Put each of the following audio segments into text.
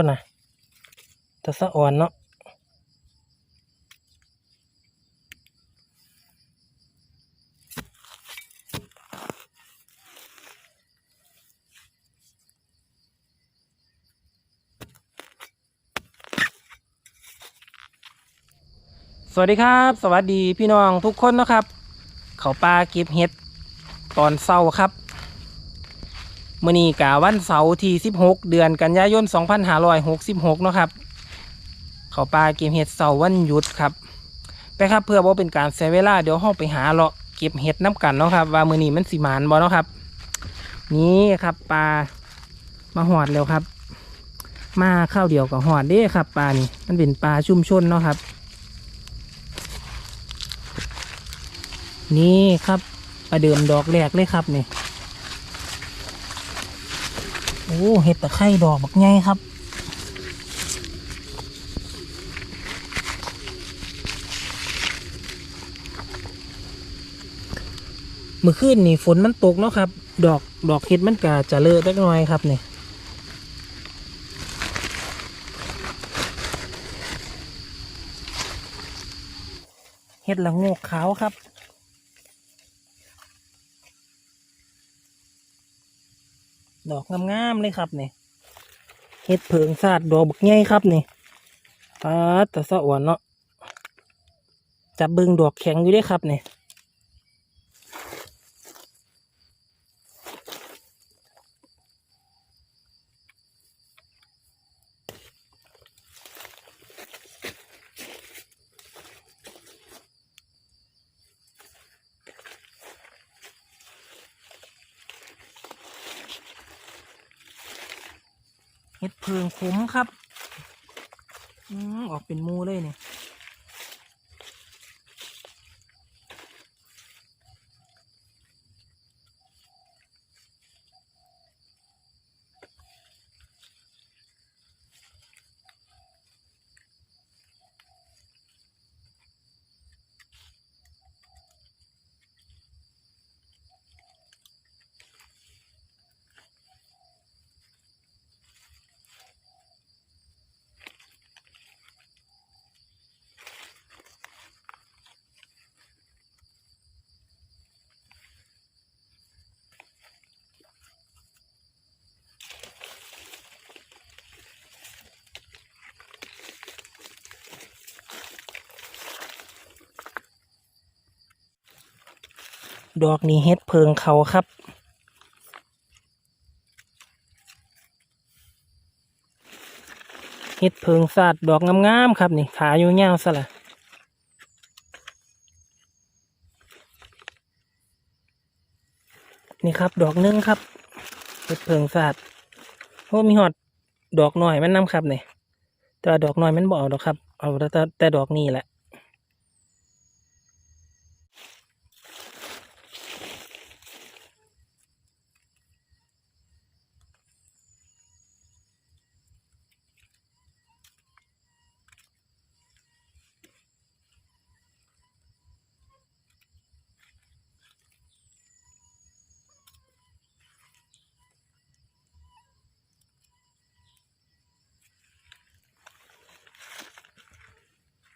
พุ่นนะตะสะอ่อนเนาะสวัสดีครับ สวัสดีพี่น้องทุกคนนะครับ เขาปลาเก็บเห็ดตอนเช้าครับ มื่อนี้กาวันเสาร์ที่ 16 เดือนกันยายน 2566 เนาะครับ เขาปลาเก็บเห็ดเสาร์วันหยุดครับ ไปครับเพื่อว่าเป็นการเสียเวลาเดี๋ยวห้องไปหาเลาะเก็บเห็ดน้ำกันเนาะครับ ว่ามื่อนี้มันสิหมานบ่เนาะครับ นี่ครับปลามาหอดแล้วครับ มาข้าวเดียวกับหอดเด้ครับปลานี่มันเป็นปลาชุ่มชนเนาะครับ นี่ครับประเดิมดอกแรกเลยครับนี่ โอ้เห็ดตะไคร่ดอกบักใหญ่ครับเมื่อคืนนี่ฝนมันตกเนาะครับ ดอกดอกเห็ดมันก็จะเลอะเล็กน้อยครับนี่เห็ดละงกขาวครับ ดอกงามๆเลยครับนี่เห็ดเพิงซาดดอกบักใหญ่ครับนี่ปาดแต่สะอ่อนเนาะจับเบิงดอกแข็งอยู่ด้วยครับนี่ เห็ดเพิงขมครับ อืมออกเป็นมูเลยเนี่ย ดอกนี้เห็ดเพิงเขาครับเห็ดเพิงสาดดอกงามๆครับนี่ขาอยู่ยาวซะละนี่ครับ ดอกนึงครับเห็ดเพิงสาดโอ้มีหอดดอกหน่อยมันนำครับนี่แต่ดอกหน่อยมันบ่เอาดอกครับ เอาแต่แต่แต่ดอกนี้แหละ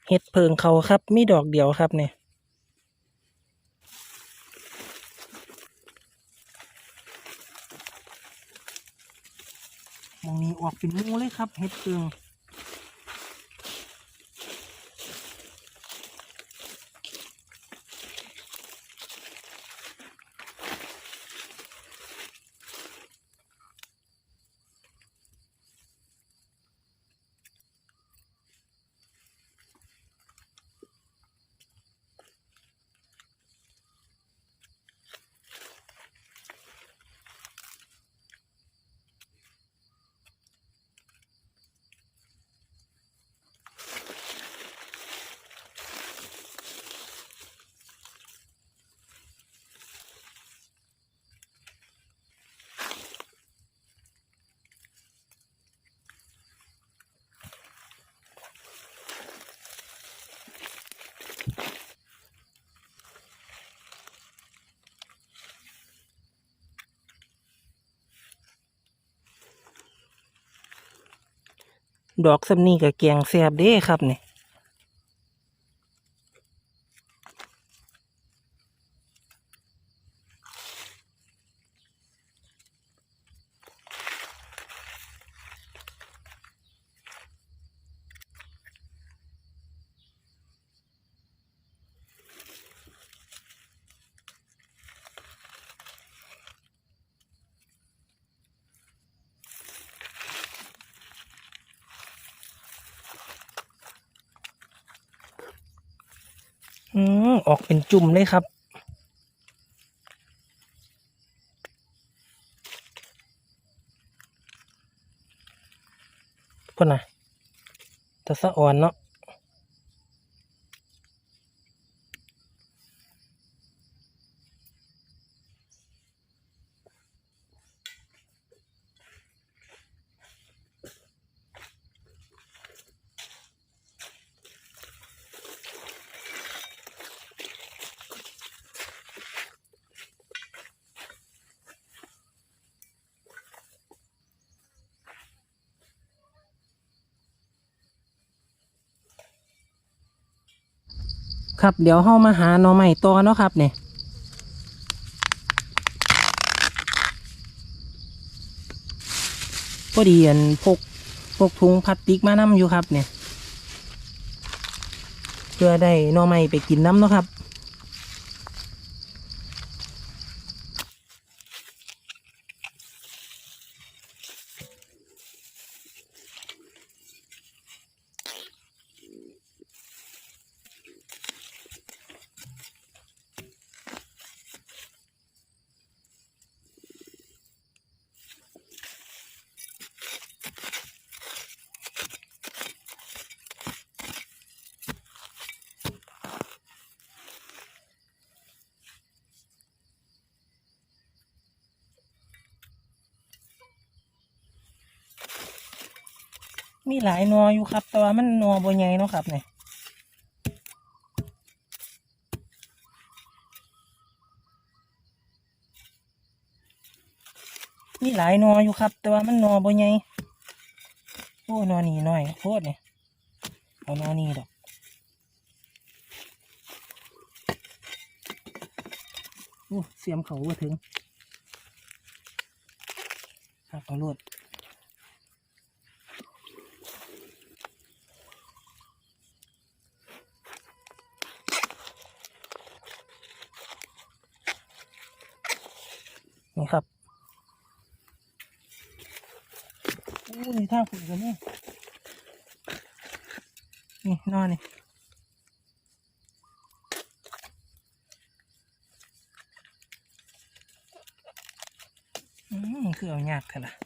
เห็ดเพิงเขาครับ มีดอกเดียวครับเนี่ยมองนี้ออกเป็นหมูเลยครับ เห็ดเพิง ดอกสำนีกับแกงแซบเด้ครับเนี่ย อืมออกเป็นจุ่มเลยครับพ่นนะตะสะอ่อนเนาะ ครับ เดี๋ยวเข้ามาหาหน่อใหม่ต่อเนาะครับเนี่ยพอดีอันพกพกถุงพลาสติกมานำอยู่ครับเนี่ย เพื่อได้หน่อใหม่ไปกินน้ำเนาะครับ มีหลายนออยู่ครับ แต่ว่ามันนอบ่ใหญ่เนาะครับเนี่ยมีหลายนออยู่ครับ แต่ว่ามันนอบ่ใหญ่โอ้หนอนี่น้อยโคตรเนี่ยเอาหนอนี่ดอกโอ้เสียมเขาว่าถึงครับเอาโลด นี่ครับ โอ้ยท่าฝุ่นกันนี่นี่นอนนี่อืมคือเอายากเถอะ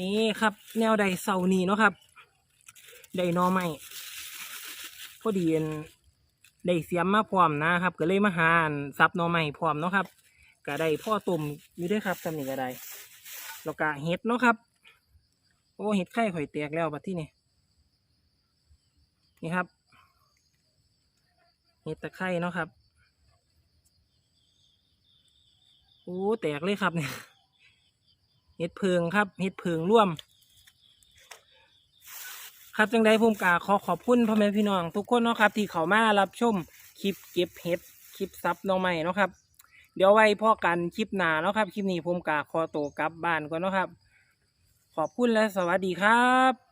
นี่ครับ แนวใดเสานี่เนาะครับไดนอใหม่พอดีอันได้เสียมมาพร้อมนะครับ ก็เลยมาหานซับนอใหม่พร้อมเนาะครับก็ได้พ่อตุ่มอยู่ด้วยครับสำนี่ก็ได้แล้วก็เห็ดเนาะครับ โอ้เห็ดไข่ข่อยแตกแล้วบัดที่นี่นี่ครับเห็ดตะไคร่เนาะครับโอ้แตกเลยครับเนี่ย ห็ดเพิงครับเห็ดเพิงร่วม ครับจังไดภูมิกาขอขอบคุณพ่อแม่พี่น้อง ทุกคนเนาะครับ ที่เขามารับชมคลิปเก็บเห็ดคลิปซับน้องใหม่เนาะครับ เดี๋ยวไว้พ่อกันคลิปหน้าเนาะครับ คลิปนี้ภูมิกาขอตัวกลับบ้านก่อนเนาะครับ ขอบคุณและสวัสดีครับ